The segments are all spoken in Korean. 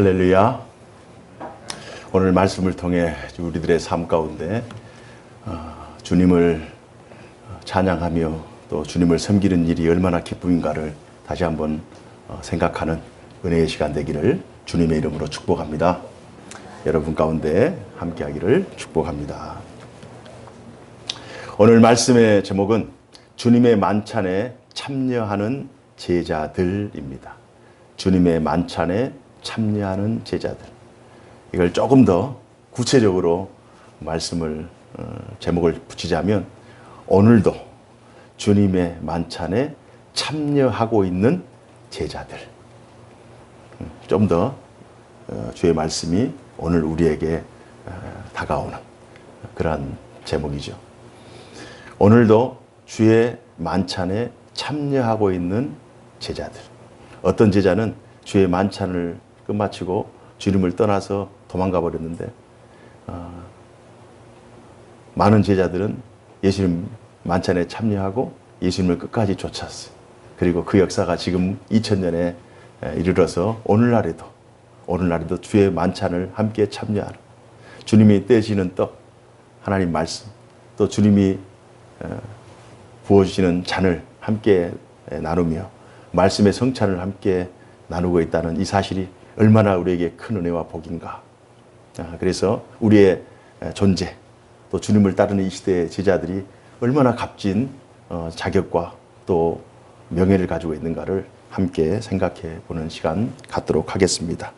할렐루야. 오늘 말씀을 통해 우리들의 삶 가운데 어, 주님을 찬양하며 또 주님을 섬기는 일이 얼마나 기쁨인가를 다시 한번 어, 생각하는 은혜의 시간 되기를 주님의 이름으로 축복합니다. 여러분 가운데 함께하기를 축복합니다. 오늘 말씀의 제목은 주님의 만찬에 참여하는 제자들입니다. 주님의 만찬에 참여하는 제자들. 이걸 조금 더 구체적으로 말씀을 어, 제목을 붙이자면 오늘도 주님의 만찬에 참여하고 있는 제자들. 음, 좀더 어, 주의 말씀이 오늘 우리에게 어, 다가오는 그러한 제목이죠. 오늘도 주의 만찬에 참여하고 있는 제자들. 어떤 제자는 주의 만찬을 끝마치고 주님을 떠나서 도망가 버렸는데 어, 많은 제자들은 예수님 만찬에 참여하고 예수님을 끝까지 쫓았어요. 그리고 그 역사가 지금 2000년에 이르러서 오늘날에도 오늘날에도 주의 만찬을 함께 참여하는 주님이 떼시는 떡 하나님 말씀 또 주님이 부어주시는 잔을 함께 나누며 말씀의 성찬을 함께 나누고 있다는 이 사실이 얼마나 우리에게 큰 은혜와 복인가. 아, 그래서 우리의 존재 또 주님을 따르는 이 시대의 제자들이 얼마나 값진 어, 자격과 또 명예를 가지고 있는가를 함께 생각해 보는 시간 갖도록 하겠습니다.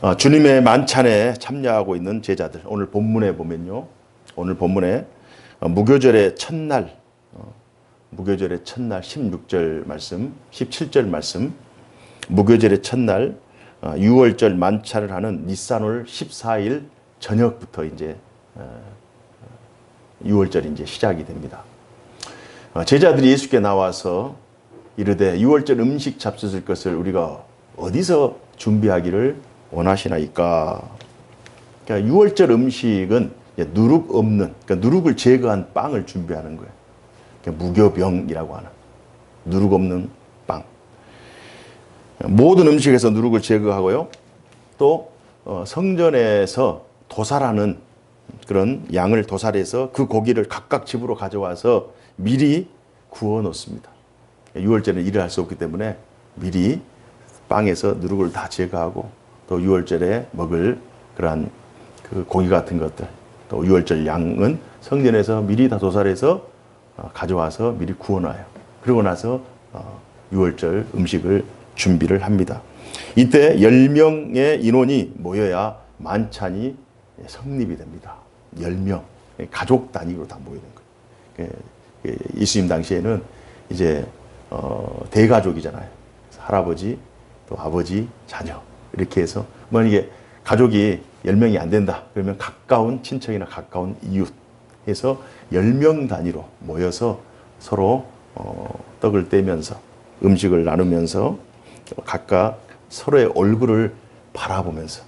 어, 주님의 만찬에 참여하고 있는 제자들 오늘 본문에 보면요. 오늘 본문에 어, 무교절의 첫날 무교절의 첫날 16절 말씀, 17절 말씀, 무교절의 첫날 6월절 어, 만찬을 하는 니산월 14일 저녁부터 이제 6월절이 어, 이제 시작이 됩니다. 어, 제자들이 예수께 나와서 이르되 6월절 음식 잡수실 것을 우리가 어디서 준비하기를 원하시나이까? 그러니까 6월절 음식은 누룩 없는, 그러니까 누룩을 제거한 빵을 준비하는 거예요. 무교병이라고 하는 누룩 없는 빵. 모든 음식에서 누룩을 제거하고요. 또 어, 성전에서 도살하는 그런 양을 도살해서 그 고기를 각각 집으로 가져와서 미리 구워 놓습니다. 6월절에 일을 할 수 없기 때문에 미리 빵에서 누룩을 다 제거하고 또 6월절에 먹을 그러한 그 고기 같은 것들 또 6월절 양은 성전에서 미리 다 도살해서 어, 가져와서 미리 구워놔요. 그러고 나서 6월절 어, 음식을 준비를 합니다. 이때 10명의 인원이 모여야 만찬이 성립이 됩니다. 10명. 가족 단위로 다 모이는 거예요. 예수님 당시에는 이제 어, 대가족이잖아요. 할아버지, 또 아버지, 자녀. 이렇게 해서 만약에 가족이 10명이 안 된다. 그러면 가까운 친척이나 가까운 이웃 해서 10명 단위로 모여서 서로 어, 떡을 떼면서 음식을 나누면서 각각 서로의 얼굴을 바라보면서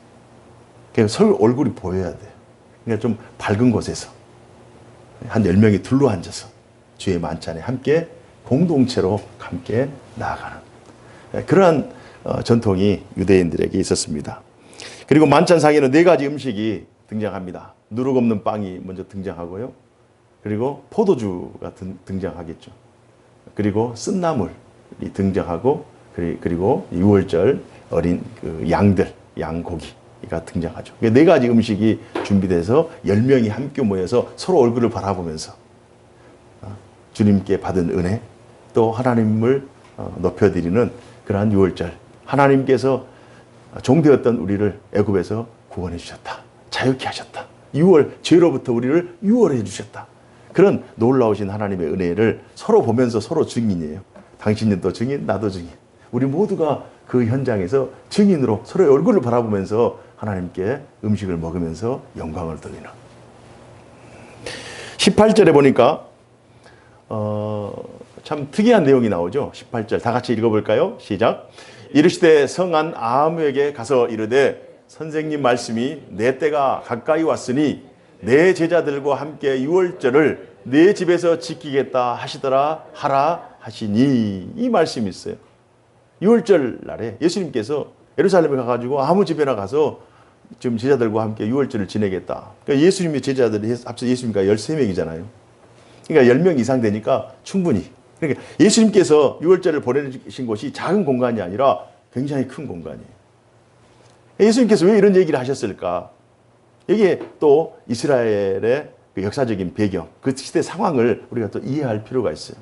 그러니까 서로 얼굴이 보여야 돼요. 그러니까 좀 밝은 곳에서 한 10명이 둘러 앉아서 주의 만찬에 함께 공동체로 함께 나아가는 그러한 어, 전통이 유대인들에게 있었습니다. 그리고 만찬상에는 네 가지 음식이 등장합니다. 누룩 없는 빵이 먼저 등장하고요. 그리고 포도주가 등장하겠죠. 그리고 쓴나물이 등장하고 그리고 6월절 어린 그 양들, 양고기가 등장하죠. 네 가지 음식이 준비돼서 10명이 함께 모여서 서로 얼굴을 바라보면서 어, 주님께 받은 은혜 또 하나님을 어, 높여드리는 그러한 6월절 하나님께서 종되었던 우리를 애굽에서 구원해 주셨다. 자유케 하셨다. 6월 죄로부터 우리를 유월해 주셨다. 그런 놀라우신 하나님의 은혜를 서로 보면서 서로 증인이에요. 당신도 증인, 나도 증인. 우리 모두가 그 현장에서 증인으로 서로의 얼굴을 바라보면서 하나님께 음식을 먹으면서 영광을 돌리는. 18절에 보니까 어, 참 특이한 내용이 나오죠. 18절 다 같이 읽어볼까요? 시작. 이르시되 성한 아무에게 가서 이르되 선생님 말씀이 내 때가 가까이 왔으니 내 제자들과 함께 유월절을 내 집에서 지키겠다 하시더라 하라 하시니 이 말씀이 있어요. 유월절 날에 예수님께서 예루살렘에 가가지고 아무 집에나 가서 지금 제자들과 함께 유월절을 지내겠다. 그러니까 예수님의 제자들이 합쳐 예수님과 13명이잖아요. 그러니까 10명 이상 되니까 충분히. 그러니까 예수님께서 유월절을 보내신 곳이 작은 공간이 아니라 굉장히 큰 공간이에요. 예수님께서 왜 이런 얘기를 하셨을까? 이게 또 이스라엘의 그 역사적인 배경, 그 시대 상황을 우리가 또 이해할 필요가 있어요.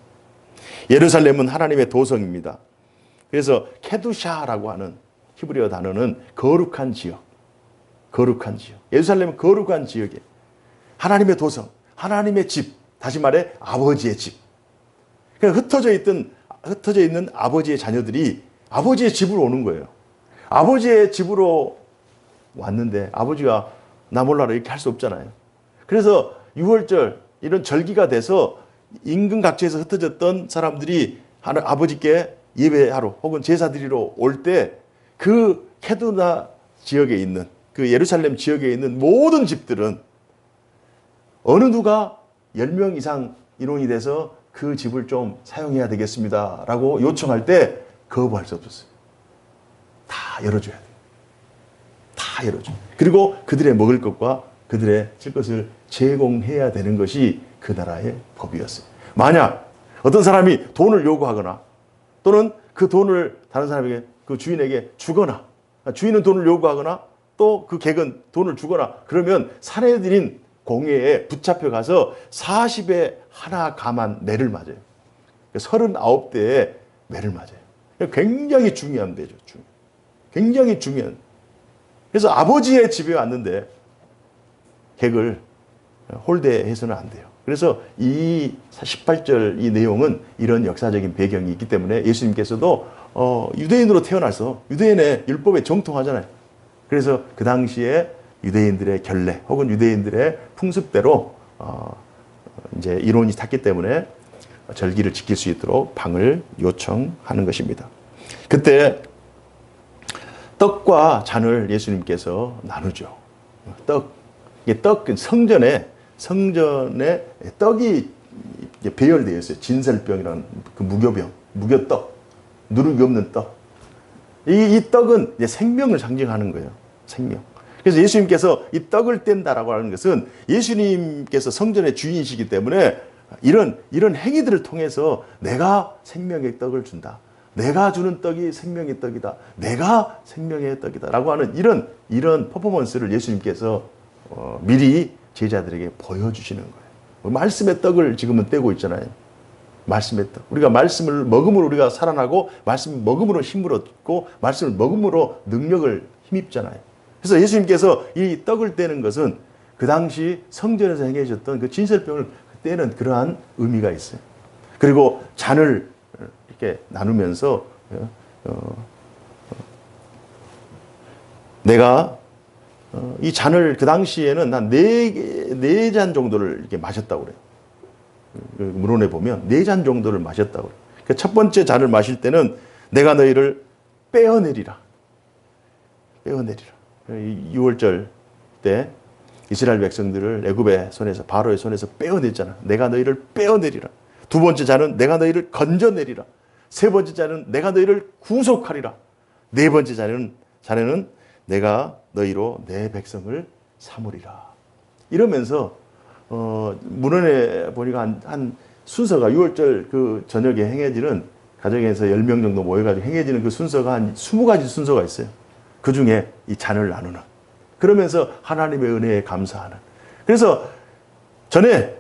예루살렘은 하나님의 도성입니다. 그래서 케두샤라고 하는 히브리어 단어는 거룩한 지역, 거룩한 지역. 예루살렘은 거룩한 지역에 하나님의 도성, 하나님의 집, 다시 말해 아버지의 집. 그러니까 흩어져 있던 흩어져 있는 아버지의 자녀들이 아버지의 집으로 오는 거예요. 아버지의 집으로 왔는데 아버지가 나 몰라라 이렇게 할 수 없잖아요. 그래서 6월절 이런 절기가 돼서 인근 각지에서 흩어졌던 사람들이 아버지께 예배하러 혹은 제사 드리러 올 때 그 케두나 지역에 있는 그 예루살렘 지역에 있는 모든 집들은 어느 누가 10명 이상 인원이 돼서 그 집을 좀 사용해야 되겠습니다. 라고 요청할 때 거부할 수 없었어요. 다 열어줘야 돼요. 다 열어줘. 그리고 그들의 먹을 것과 그들의 쓸 것을 제공해야 되는 것이 그 나라의 법이었어요. 만약 어떤 사람이 돈을 요구하거나 또는 그 돈을 다른 사람에게 그 주인에게 주거나 주인은 돈을 요구하거나 또 그 객은 돈을 주거나 그러면 사내들인 공회에 붙잡혀 가서 40에 하나 감한 매를 맞아요. 39대에 매를 맞아요. 굉장히 중요한 배죠. 중요. 굉장히 중요한. 그래서 아버지의 집에 왔는데 객을 홀대해서는 안 돼요. 그래서 이 18절 이 내용은 이런 역사적인 배경이 있기 때문에 예수님께서도 어, 유대인으로 태어나서 유대인의 율법에 정통하잖아요. 그래서 그 당시에 유대인들의 결례 혹은 유대인들의 풍습대로 어, 이제 이론이 탔기 때문에 절기를 지킬 수 있도록 방을 요청하는 것입니다. 그때 떡과 잔을 예수님께서 나누죠. 떡, 이게 떡 성전에 성전에 떡이 배열되어 있어요. 진설병이라는 그 무교병, 무교떡, 누룩이 없는 떡. 이, 이 떡은 생명을 상징하는 거예요. 생명. 그래서 예수님께서 이 떡을 뗀다라고 하는 것은 예수님께서 성전의 주인이시기 때문에 이런 이런 행위들을 통해서 내가 생명의 떡을 준다. 내가 주는 떡이 생명의 떡이다. 내가 생명의 떡이다라고 하는 이런 이런 퍼포먼스를 예수님께서 어, 미리 제자들에게 보여주시는 거예요. 말씀의 떡을 지금은 떼고 있잖아요. 말씀의 떡. 우리가 말씀을 먹음으로 우리가 살아나고 말씀 먹음으로 힘을 얻고 말씀을 먹음으로 능력을 힘입잖아요. 그래서 예수님께서 이 떡을 떼는 것은 그 당시 성전에서 행해졌던 그 진설병을 떼는 그러한 의미가 있어요. 그리고 잔을 이렇게 나누면서 어, 어, 내가 어, 이 잔을 그 당시에는 한 네네 잔 정도를 이렇게 마셨다고 그래요. 그 문헌에 보면 네 잔 정도를 마셨다고 그래요. 그 첫 번째 잔을 마실 때는 내가 너희를 빼어내리라. 빼어내리라. 6월절 때 이스라엘 백성들을 애굽의 손에서 바로의 손에서 빼어냈잖아. 내가 너희를 빼어내리라. 두 번째 자는 내가 너희를 건져내리라. 세 번째 자는 내가 너희를 구속하리라. 네 번째 자는 자네는 내가 너희로 내 백성을 삼으리라. 이러면서 어, 문헌에 보니까 한, 한 순서가 6월절 그 저녁에 행해지는 가정에서 10명 정도 모여가지고 행해지는 그 순서가 한 20가지 순서가 있어요. 그 중에 이 잔을 나누는. 그러면서 하나님의 은혜에 감사하는. 그래서 전에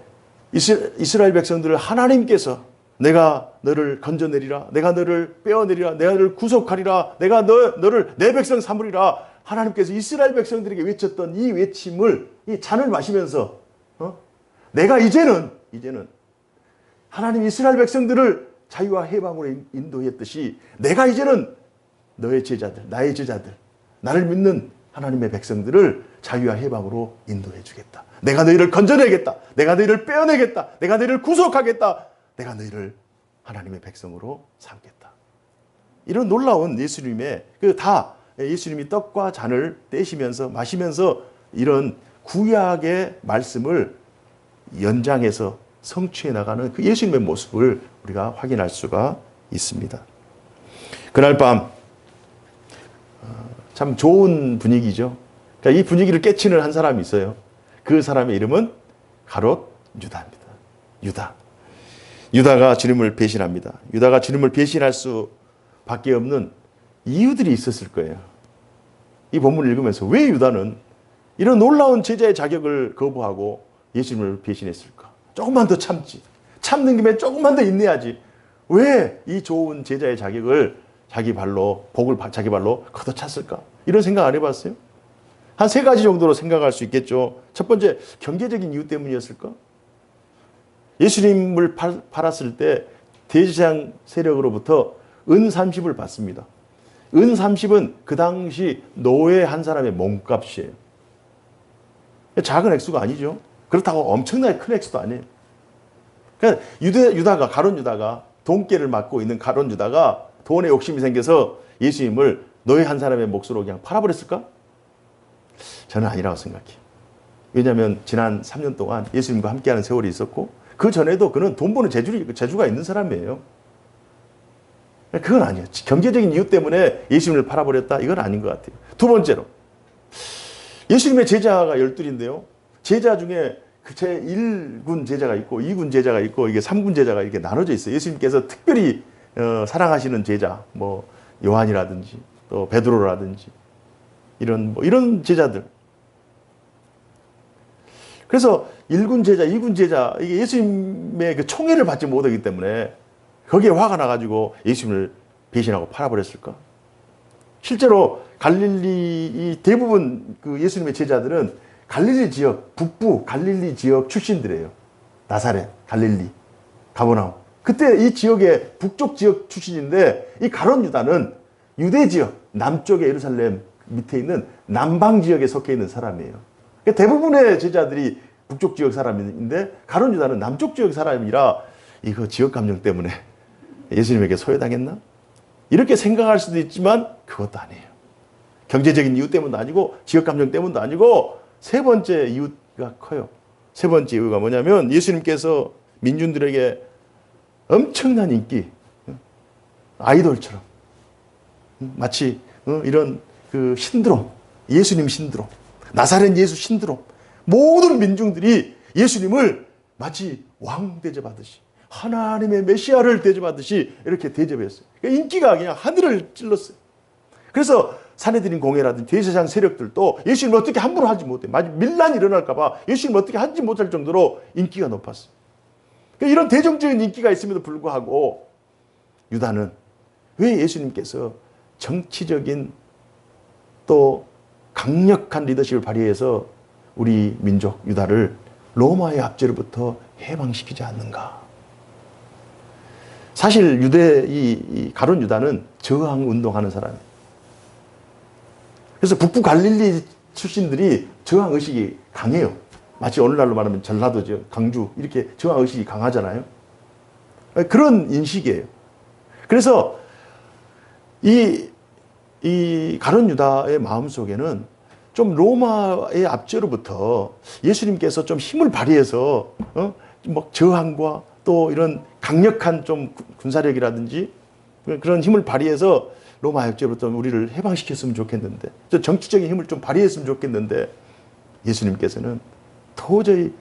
이스라엘 백성들을 하나님께서 내가 너를 건져내리라. 내가 너를 빼어내리라. 내가 너를 구속하리라. 내가 너, 너를 내 백성 삼으리라. 하나님께서 이스라엘 백성들에게 외쳤던 이 외침을 이 잔을 마시면서 어? 내가 이제는 이제는 하나님 이스라엘 백성들을 자유와 해방으로 인도했듯이 내가 이제는 너의 제자들, 나의 제자들, 나를 믿는 하나님의 백성들을 자유와 해방으로 인도해 주겠다. 내가 너희를 건져내겠다. 내가 너희를 빼어내겠다. 내가 너희를 구속하겠다. 내가 너희를 하나님의 백성으로 삼겠다. 이런 놀라운 예수님의 그 다 예수님이 떡과 잔을 떼시면서 마시면서 이런 구약의 말씀을 연장해서 성취해 나가는 그 예수님의 모습을 우리가 확인할 수가 있습니다. 그날 밤 참 좋은 분위기죠. 그러니까 이 분위기를 깨치는 한 사람이 있어요. 그 사람의 이름은 가롯 유다입니다. 유다. 유다가 주님을 배신합니다. 유다가 주님을 배신할 수밖에 없는 이유들이 있었을 거예요. 이 본문을 읽으면서 왜 유다는 이런 놀라운 제자의 자격을 거부하고 예수님을 배신했을까? 조금만 더 참지. 참는 김에 조금만 더 인내하지. 왜 이 좋은 제자의 자격을 자기 발로 복을 바- 자기 발로 걷어찼을까? 이런 생각 안 해봤어요? 한 세 가지 정도로 생각할 수 있겠죠. 첫 번째 경제적인 이유 때문이었을까? 예수님을 팔, 팔았을 때 대제사장 세력으로부터 은 30을 받습니다. 은 30은 그 당시 노예 한 사람의 몸값이에요. 작은 액수가 아니죠. 그렇다고 엄청나게 큰 액수도 아니에요. 그러니까 유대, 유다가, 가론 유다가, 돈깨를 맡고 있는 가론 유다가 돈에 욕심이 생겨서 예수님을 노예 한 사람의 몫으로 그냥 팔아버렸을까? 저는 아니라고 생각해요. 왜냐하면 지난 3년 동안 예수님과 함께하는 세월이 있었고 그 전에도 그는 돈 버는 재주, 재주가 있는 사람이에요. 그건 아니에요. 경제적인 이유 때문에 예수님을 팔아버렸다? 이건 아닌 것 같아요. 두 번째로 예수님의 제자가 열둘인데요. 제자 중에 그제 1군 제자가 있고 2군 제자가 있고 이게 3군 제자가 이렇게 나눠져 있어요. 예수님께서 특별히 어, 사랑하시는 제자, 뭐 요한이라든지 또 베드로라든지 이런 뭐 이런 제자들. 그래서 1군 제자, 2군 제자 이게 예수님의 그 총애를 받지 못하기 때문에 거기에 화가 나가지고 예수님을 배신하고 팔아버렸을까? 실제로 갈릴리 이 대부분 그 예수님의 제자들은 갈릴리 지역 북부 갈릴리 지역 출신들이에요. 나사렛, 갈릴리, 가보나움. 그때 이 지역의 북쪽 지역 출신인데 이 가론 유다는 유대 지역 남쪽의 예루살렘 밑에 있는 남방 지역에 속해 있는 사람이에요. 그러니까 대부분의 제자들이 북쪽 지역 사람인데 가론 유다는 남쪽 지역 사람이라 이거 지역 감정 때문에 예수님에게 소외당했나? 이렇게 생각할 수도 있지만 그것도 아니에요. 경제적인 이유 때문도 아니고 지역 감정 때문도 아니고 세 번째 이유가 커요. 세 번째 이유가 뭐냐면 예수님께서 민중들에게 엄청난 인기, 아이돌처럼 마치 어, 이런 그 신드롬, 예수님 신드롬, 나사렛 예수 신드롬, 모든 민중들이 예수님을 마치 왕 대접하듯이 하나님의 메시아를 대접하듯이 이렇게 대접했어요. 그러니까 인기가 그냥 하늘을 찔렀어요. 그래서 사내들인 공회라든지 대세상 세력들도 예수님을 어떻게 함부로 하지 못해. 밀란이 일어날까봐 예수님을 어떻게 하지 못할 정도로 인기가 높았어요. 그러니까 이런 대중적인 인기가 있음에도 불구하고 유다는 왜 예수님께서 정치적인 또 강력한 리더십을 발휘해서 우리 민족 유다를 로마의 압제로부터 해방시키지 않는가? 사실 유대 이, 이 가론 유다는 저항 운동하는 사람이에요. 그래서 북부 갈릴리 출신들이 저항 의식이 강해요. 마치 오늘날로 말하면 전라도죠, 강주 이렇게 저항 의식이 강하잖아요. 그런 인식이에요. 그래서 이, 이 가론 유다의 마음 속에는 좀 로마의 압제로부터 예수님께서 좀 힘을 발휘해서 어? 뭐 저항과 또 이런 강력한 좀 군사력이라든지 그런 힘을 발휘해서 로마 압제로부터 우리를 해방시켰으면 좋겠는데 저 정치적인 힘을 좀 발휘했으면 좋겠는데 예수님께서는 도저히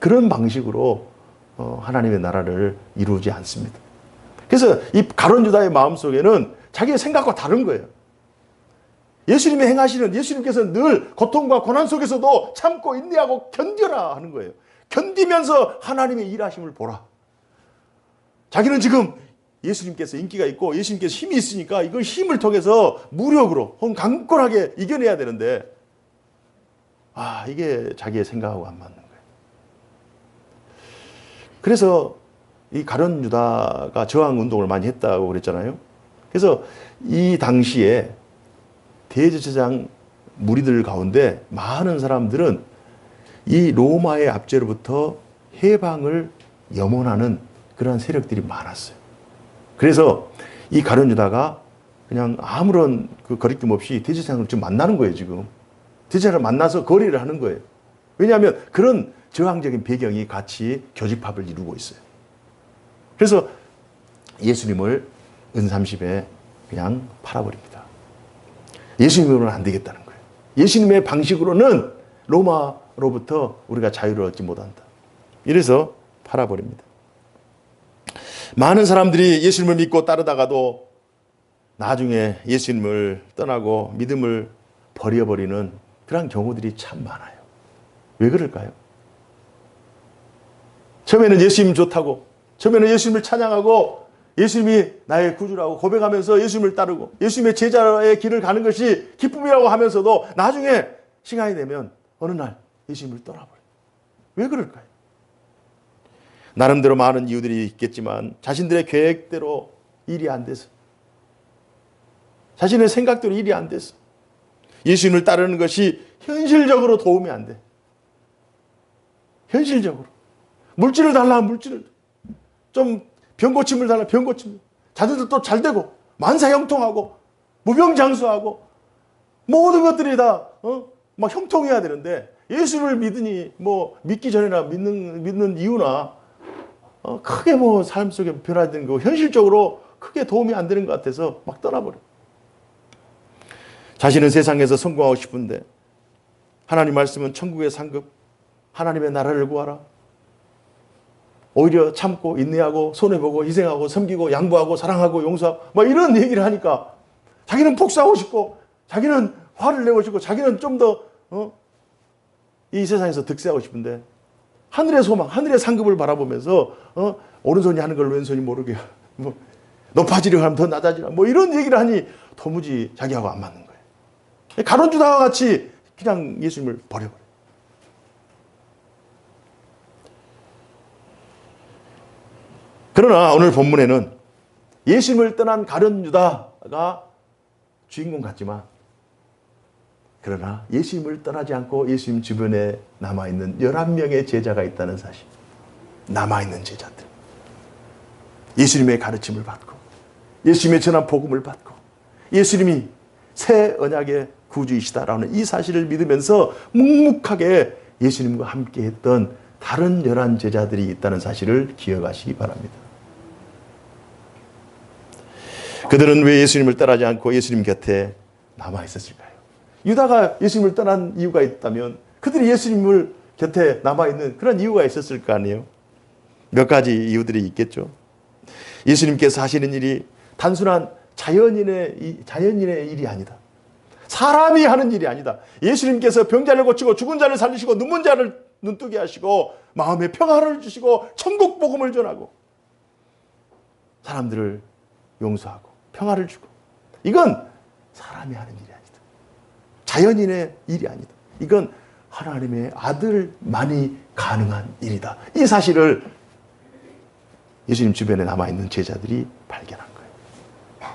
그런 방식으로 어, 하나님의 나라를 이루지 않습니다. 그래서 이 가론 유다의 마음 속에는 자기의 생각과 다른 거예요. 예수님이 행하시는 예수님께서 늘 고통과 고난 속에서도 참고 인내하고 견뎌라 하는 거예요. 견디면서 하나님의 일하심을 보라. 자기는 지금 예수님께서 인기가 있고 예수님께서 힘이 있으니까 이걸 힘을 통해서 무력으로 혹은 강권하게 이겨내야 되는데 아 이게 자기의 생각하고 안 맞는 거예요. 그래서 이 가련 유다가 저항 운동을 많이 했다고 그랬잖아요. 그래서 이 당시에 대제사장 무리들 가운데 많은 사람들은 이 로마의 압제로부터 해방을 염원하는 그러한 세력들이 많았어요. 그래서 이 가련 유다가 그냥 아무런 그 거리낌 없이 대제사장을 지금 만나는 거예요, 지금. 대제사장을 만나서 거래를 하는 거예요. 왜냐하면 그런 저항적인 배경이 같이 교집합을 이루고 있어요. 그래서 예수님을 은 30에 그냥 팔아버립니다. 예수님으로는 안 되겠다는 거예요. 예수님의 방식으로는 로마 로부터 우리가 자유를 얻지 못한다. 이래서 팔아버립니다. 많은 사람들이 예수님을 믿고 따르다가도 나중에 예수님을 떠나고 믿음을 버려버리는 그런 경우들이 참 많아요. 왜 그럴까요? 처음에는 예수님 좋다고, 처음에는 예수님을 찬양하고, 예수님이 나의 구주라고 고백하면서 예수님을 따르고, 예수님의 제자의 길을 가는 것이 기쁨이라고 하면서도 나중에 시간이 되면 어느 날 예수님을 떠나버려요. 왜 그럴까요? 나름대로 많은 이유들이 있겠지만 자신들의 계획대로 일이 안 돼서 자신의 생각대로 일이 안 돼서 예수님을 따르는 것이 현실적으로 도움이 안 돼. 현실적으로. 물질을 달라 물질을. 좀 병고침을 달라 병고침. 자녀들 또 잘 되고 만사 형통하고 무병장수하고 모든 것들이 다 어? 막 형통해야 되는데 예수를 믿으니 뭐 믿기 전에나 믿는 믿는 이유나 어, 크게 뭐 삶 속에 변화된 거 현실적으로 크게 도움이 안 되는 것 같아서 막 떠나버려. 자신은 세상에서 성공하고 싶은데 하나님 말씀은 천국의 상급 하나님의 나라를 구하라. 오히려 참고 인내하고 손해보고 희생하고 섬기고 양보하고 사랑하고 용서하고 뭐 이런 얘기를 하니까 자기는 복수하고 싶고 자기는 화를 내고 싶고 자기는 좀더 어? 이 세상에서 득세하고 싶은데 하늘의 소망, 하늘의 상급을 바라보면서 어? 오른손이 하는 걸 왼손이 모르게 뭐 높아지려고 하면 더 낮아지라 뭐 이런 얘기를 하니 도무지 자기하고 안 맞는 거예요. 가론주다와 같이 그냥 예수님을 버려버려. 그러나 오늘 본문에는 예수님을 떠난 가룟유다가 주인공 같지만 그러나 예수님을 떠나지 않고 예수님 주변에 남아있는 11명의 제자가 있다는 사실. 남아있는 제자들. 예수님의 가르침을 받고 예수님의 전한 복음을 받고 예수님이 새 언약의 구주이시다라는 이 사실을 믿으면서 묵묵하게 예수님과 함께 했던 다른 열한 제자들이 있다는 사실을 기억하시기 바랍니다. 그들은 왜 예수님을 떠나지 않고 예수님 곁에 남아 있었을까요? 유다가 예수님을 떠난 이유가 있다면 그들이 예수님을 곁에 남아 있는 그런 이유가 있었을 거 아니에요? 몇 가지 이유들이 있겠죠. 예수님께서 하시는 일이 단순한 자연인의 자연인의 일이 아니다. 사람이 하는 일이 아니다. 예수님께서 병자를 고치고 죽은 자를 살리시고 눈먼 자를 눈뜨게 하시고 마음에 평화를 주시고 천국 복음을 전하고 사람들을 용서하고 평화를 주고 이건 사람이 하는 일이 아니다. 자연인의 일이 아니다. 이건 하나님의 아들만이 가능한 일이다. 이 사실을 예수님 주변에 남아있는 제자들이 발견한 거예요.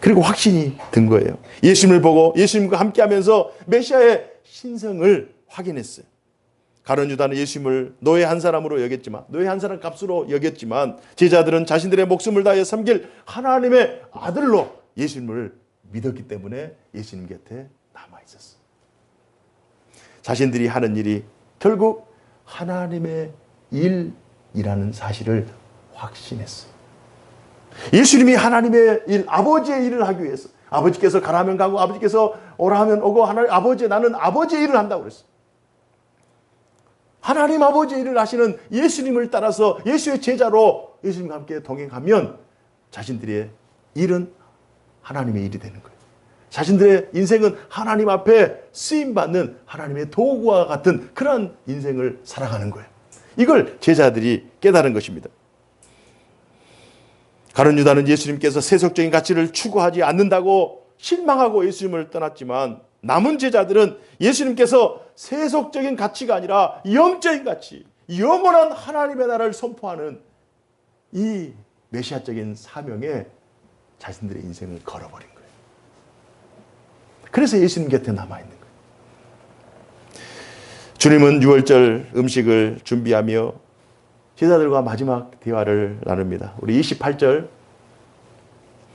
그리고 확신이 든 거예요. 예수님을 보고 예수님과 함께 하면서 메시아의 신성을 확인했어요. 가론 유다는 예수님을 노예 한 사람으로 여겼지만 노예 한 사람 값으로 여겼지만 제자들은 자신들의 목숨을 다해 섬길 하나님의 아들로 예수님을 믿었기 때문에 예수님 곁에 남아 있었어. 자신들이 하는 일이 결국 하나님의 일이라는 사실을 확신했어. 예수님이 하나님의 일, 아버지의 일을 하기 위해서 아버지께서 가라면 가고 아버지께서 오라 하면 오고 하나님 아버지 나는 아버지의 일을 한다고 그랬어. 하나님 아버지의 일을 하시는 예수님을 따라서 예수의 제자로 예수님과 함께 동행하면 자신들의 일은 하나님의 일이 되는 거예요. 자신들의 인생은 하나님 앞에 쓰임받는 하나님의 도구와 같은 그런 인생을 살아가는 거예요. 이걸 제자들이 깨달은 것입니다. 가론 유다는 예수님께서 세속적인 가치를 추구하지 않는다고 실망하고 예수님을 떠났지만 남은 제자들은 예수님께서 세속적인 가치가 아니라 영적인 가치, 영원한 하나님의 나라를 선포하는 이 메시아적인 사명에 자신들의 인생을 걸어버린 거예요. 그래서 예수님 곁에 남아있는 거예요. 주님은 유월절 음식을 준비하며 제자들과 마지막 대화를 나눕니다. 우리 28절,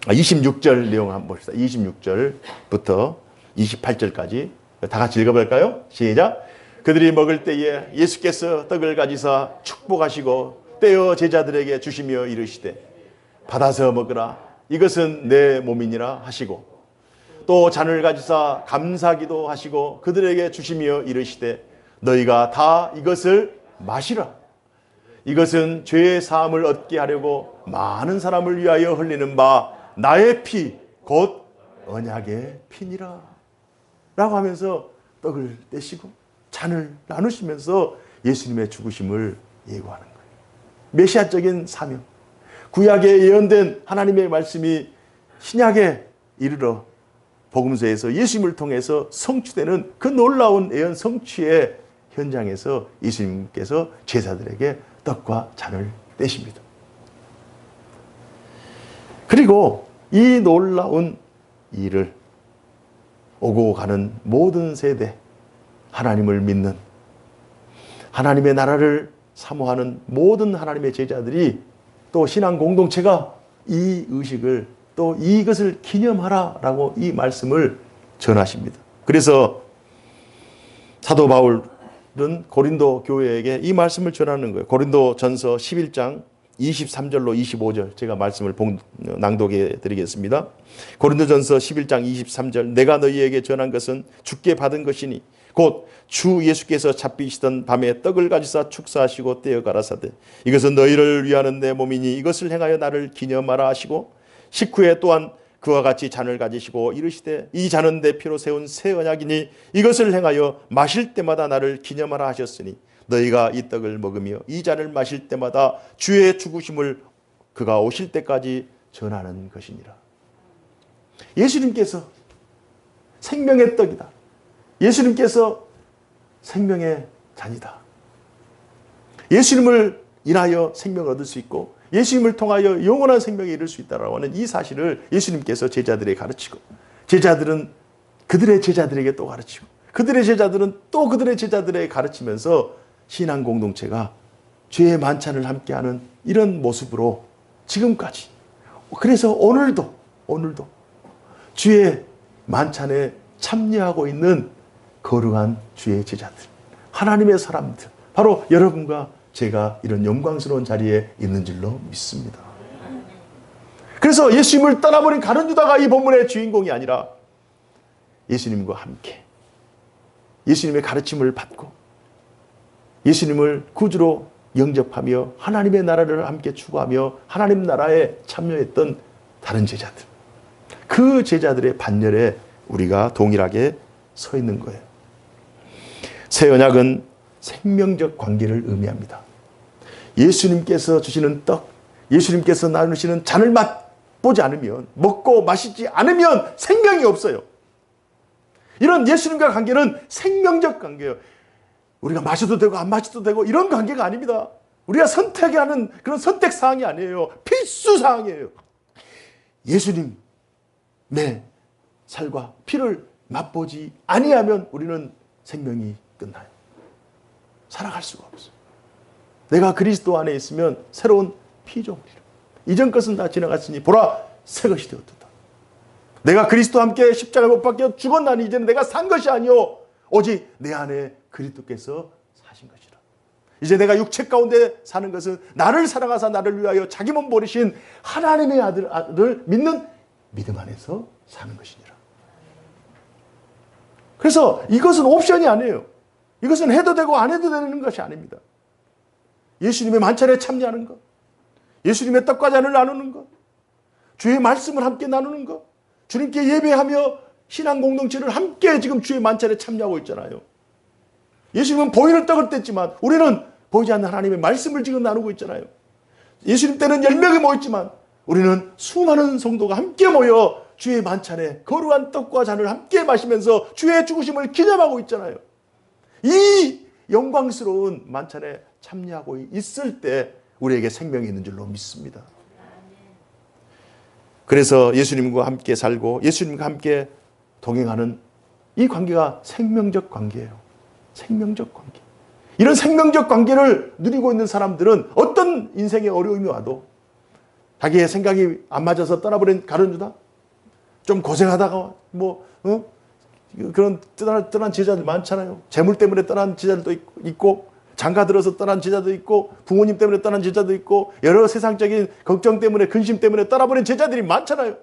26절 내용 한번 봅시다. 26절부터 28절까지 다 같이 읽어볼까요? 시작. 그들이 먹을 때에 예수께서 떡을 가지사 축복하시고 떼어 제자들에게 주시며 이르시되 받아서 먹으라 이것은 내 몸이니라 하시고 또 잔을 가지사 감사기도 하시고 그들에게 주시며 이르시되 너희가 다 이것을 마시라. 이것은 죄의 사함을 얻게 하려고 많은 사람을 위하여 흘리는 바 나의 피 곧 언약의 피니라. 라고 하면서 떡을 떼시고 잔을 나누시면서 예수님의 죽으심을 예고하는 거예요. 메시아적인 사명. 구약에 예언된 하나님의 말씀이 신약에 이르러 복음서에서 예수님을 통해서 성취되는 그 놀라운 예언 성취의 현장에서 예수님께서 제자들에게 떡과 잔을 떼십니다. 그리고 이 놀라운 일을 오고 가는 모든 세대 하나님을 믿는 하나님의 나라를 사모하는 모든 하나님의 제자들이 또 신앙 공동체가 이 의식을 또 이것을 기념하라라고 이 말씀을 전하십니다. 그래서 사도 바울은 고린도 교회에게 이 말씀을 전하는 거예요. 고린도 전서 11장 23절로 25절 제가 말씀을 봉, 낭독해 드리겠습니다. 고린도전서 11장 23절 내가 너희에게 전한 것은 주께 받은 것이니 곧 주 예수께서 잡히시던 밤에 떡을 가지사 축사하시고 떼어 가라사대 이것은 너희를 위하는 내 몸이니 이것을 행하여 나를 기념하라 하시고 식후에 또한 그와 같이 잔을 가지시고 이르시되 이 잔은 내 피로 세운 새 언약이니 이것을 행하여 마실 때마다 나를 기념하라 하셨으니 너희가 이 떡을 먹으며 이 잔을 마실 때마다 주의 죽으심을 그가 오실 때까지 전하는 것이니라. 예수님께서 생명의 떡이다. 예수님께서 생명의 잔이다. 예수님을 인하여 생명을 얻을 수 있고 예수님을 통하여 영원한 생명에 이를 수 있다라고 하는 이 사실을 예수님께서 제자들에게 가르치고 제자들은 그들의 제자들에게 또 가르치고 그들의 제자들은 또 그들의 제자들에게 가르치면서 신앙 공동체가 죄의 만찬을 함께하는 이런 모습으로 지금까지 그래서 오늘도 오늘도 주의 만찬에 참여하고 있는 거룩한 주의 제자들 하나님의 사람들 바로 여러분과 제가 이런 영광스러운 자리에 있는 줄로 믿습니다. 그래서 예수님을 떠나버린 가룟 유다가 이 본문의 주인공이 아니라 예수님과 함께 예수님의 가르침을 받고 예수님을 구주로 영접하며 하나님의 나라를 함께 추구하며 하나님 나라에 참여했던 다른 제자들. 그 제자들의 반열에 우리가 동일하게 서 있는 거예요. 새 언약은 생명적 관계를 의미합니다. 예수님께서 주시는 떡, 예수님께서 나누시는 잔을 맛보지 않으면, 먹고 마시지 않으면 생명이 없어요. 이런 예수님과 관계는 생명적 관계예요. 우리가 마셔도 되고 안 마셔도 되고 이런 관계가 아닙니다. 우리가 선택하는 그런 선택 사항이 아니에요. 필수 사항이에요. 예수님의 살과 피를 맛보지 아니하면 우리는 생명이 끝나요. 살아갈 수가 없어요. 내가 그리스도 안에 있으면 새로운 피조물이라. 이전 것은 다 지나갔으니 보라 새 것이 되었다. 내가 그리스도와 함께 십자가에 못 박혀 죽었나니 이제는 내가 산 것이 아니요 오직 내 안에 그리스도께서 사신 것이라. 이제 내가 육체 가운데 사는 것은 나를 사랑하사 나를 위하여 자기 몸 버리신 하나님의 아들, 아들을 믿는 믿음 안에서 사는 것이니라. 그래서 이것은 옵션이 아니에요. 이것은 해도 되고 안 해도 되는 것이 아닙니다. 예수님의 만찬에 참여하는 것, 예수님의 떡과 잔을 나누는 것, 주의 말씀을 함께 나누는 것, 주님께 예배하며 신앙 공동체를 함께 지금 주의 만찬에 참여하고 있잖아요. 예수님은 보이는 떡을 뗐지만 우리는 보이지 않는 하나님의 말씀을 지금 나누고 있잖아요. 예수님 때는 10명이 모였지만 우리는 수많은 성도가 함께 모여 주의 만찬에 거룩한 떡과 잔을 함께 마시면서 주의 죽으심을 기념하고 있잖아요. 이 영광스러운 만찬에 참여하고 있을 때 우리에게 생명이 있는 줄로 믿습니다. 그래서 예수님과 함께 살고 예수님과 함께 동행하는 이 관계가 생명적 관계예요. 생명적 관계. 이런 생명적 관계를 누리고 있는 사람들은 어떤 인생의 어려움이 와도 자기의 생각이 안 맞아서 떠나버린 가룟 유다 좀 고생하다가 뭐 어? 그런 떠난, 떠난 제자들 많잖아요. 재물 때문에 떠난 제자들도 있고 장가 들어서 떠난 제자도 있고 부모님 때문에 떠난 제자도 있고 여러 세상적인 걱정 때문에 근심 때문에 떠나버린 제자들이 많잖아요.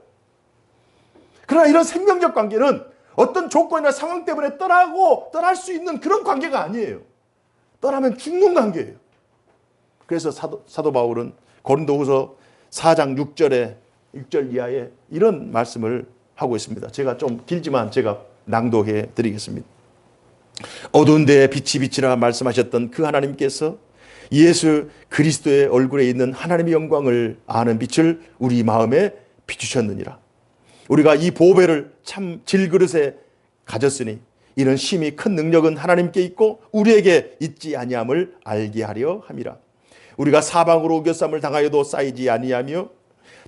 그러나 이런 생명적 관계는 어떤 조건이나 상황 때문에 떠나고 떠날 수 있는 그런 관계가 아니에요. 떠나면 죽는 관계예요. 그래서 사도, 사도 바울은 고린도후서 4장 6절에 6절 이하에 이런 말씀을 하고 있습니다. 제가 좀 길지만 제가 낭독해 드리겠습니다. 어두운 데에 빛이 비치라 말씀하셨던 그 하나님께서 예수 그리스도의 얼굴에 있는 하나님의 영광을 아는 빛을 우리 마음에 비추셨느니라. 우리가 이 보배를 참 질그릇에 가졌으니 이는 심히 큰 능력은 하나님께 있고 우리에게 있지 아니함을 알게 하려 함이라. 우리가 사방으로 우겨쌈을 당하여도 쌓이지 아니하며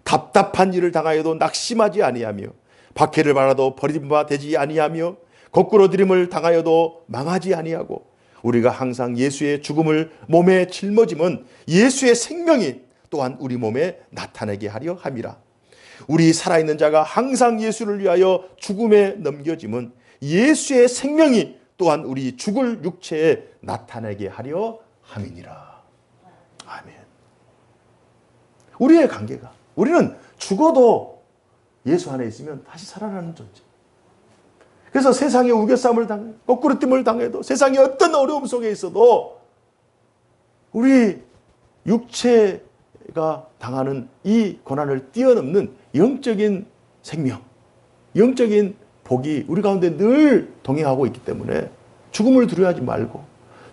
답답한 일을 당하여도 낙심하지 아니하며 박해를 받아도 버림바 되지 아니하며 거꾸로 들임을 당하여도 망하지 아니하고 우리가 항상 예수의 죽음을 몸에 짊어짐은 예수의 생명이 또한 우리 몸에 나타내게 하려 함이라. 우리 살아있는 자가 항상 예수를 위하여 죽음에 넘겨짐은 예수의 생명이 또한 우리 죽을 육체에 나타내게 하려 함이니라. 아멘. 우리의 관계가 우리는 죽어도 예수 안에 있으면 다시 살아나는 존재. 그래서 세상에 우겨쌈을 당, 거꾸로 뜸을 당해도 세상에 어떤 어려움 속에 있어도 우리 육체가 당하는 이 고난을 뛰어넘는 영적인 생명, 영적인 복이 우리 가운데 늘 동행하고 있기 때문에 죽음을 두려워하지 말고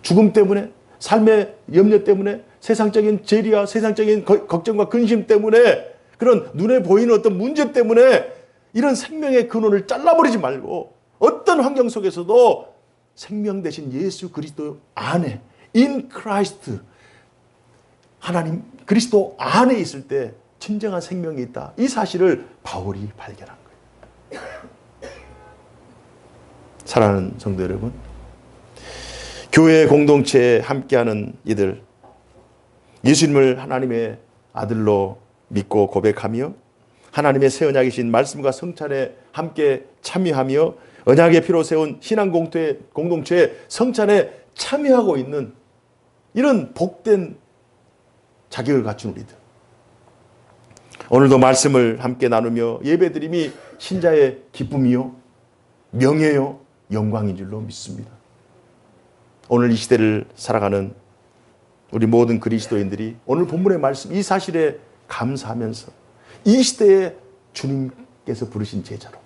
죽음 때문에 삶의 염려 때문에 세상적인 재리와 세상적인 거- 걱정과 근심 때문에 그런 눈에 보이는 어떤 문제 때문에 이런 생명의 근원을 잘라버리지 말고 어떤 환경 속에서도 생명 대신 예수 그리스도 안에 in Christ 하나님 그리스도 안에 있을 때 진정한 생명이 있다. 이 사실을 바울이 발견한 거예요. 사랑하는 성도 여러분, 교회 공동체에 함께하는 이들, 예수님을 하나님의 아들로 믿고 고백하며 하나님의 새 언약이신 말씀과 성찬에 함께 참여하며 언약의 피로 세운 신앙 공동체 공동체의 성찬에 참여하고 있는 이런 복된 자격을 갖춘 우리들. 오늘도 말씀을 함께 나누며 예배드림이 신자의 기쁨이요, 명예요, 영광인 줄로 믿습니다. 오늘 이 시대를 살아가는 우리 모든 그리스도인들이 오늘 본문의 말씀 이 사실에 감사하면서 이 시대에 주님께서 부르신 제자로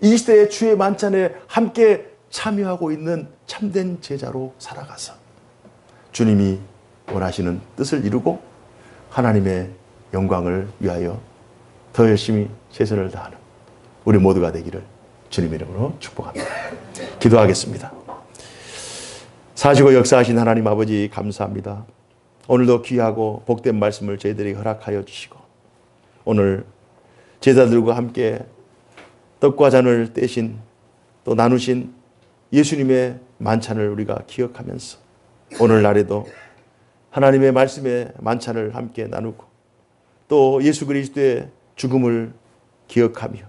이 시대의 주의 만찬에 함께 참여하고 있는 참된 제자로 살아가서 주님이 원하시는 뜻을 이루고 하나님의 영광을 위하여 더 열심히 최선을 다하는 우리 모두가 되기를 주님 이름으로 축복합니다. 기도하겠습니다. 사시고 역사하신 하나님 아버지 감사합니다. 오늘도 귀하고 복된 말씀을 저희들이 허락하여 주시고 오늘 제자들과 함께 떡과 잔을 떼신 또 나누신 예수님의 만찬을 우리가 기억하면서 오늘날에도 하나님의 말씀의 만찬을 함께 나누고 또 예수 그리스도의 죽음을 기억하며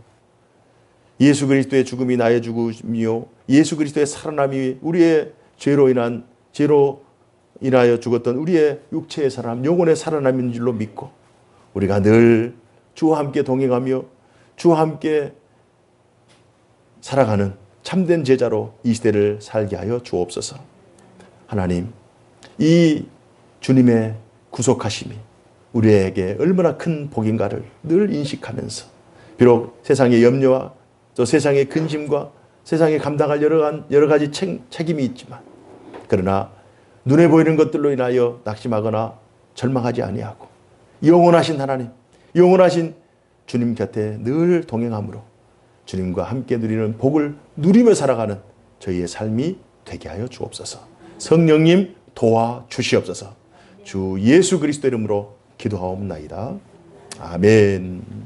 예수 그리스도의 죽음이 나의 죽음이요 예수 그리스도의 살아남이 우리의 죄로 인한 죄로 인하여 죽었던 우리의 육체의 사람 영혼의 살아남인 줄로 믿고 우리가 늘 주와 함께 동행하며 주와 함께 살아가는 참된 제자로 이 시대를 살게 하여 주옵소서. 하나님, 이 주님의 구속하심이 우리에게 얼마나 큰 복인가를 늘 인식하면서 비록 세상의 염려와 또 세상의 근심과 세상에 감당할 여러, 간- 여러 가지 책, 책임이 있지만 그러나 눈에 보이는 것들로 인하여 낙심하거나 절망하지 아니하고 영원하신 하나님, 영원하신 주님 곁에 늘 동행함으로 주님과 함께 누리는 복을 누리며 살아가는 저희의 삶이 되게 하여 주옵소서. 성령님 도와 주시옵소서. 주 예수 그리스도 이름으로 기도하옵나이다. 아멘.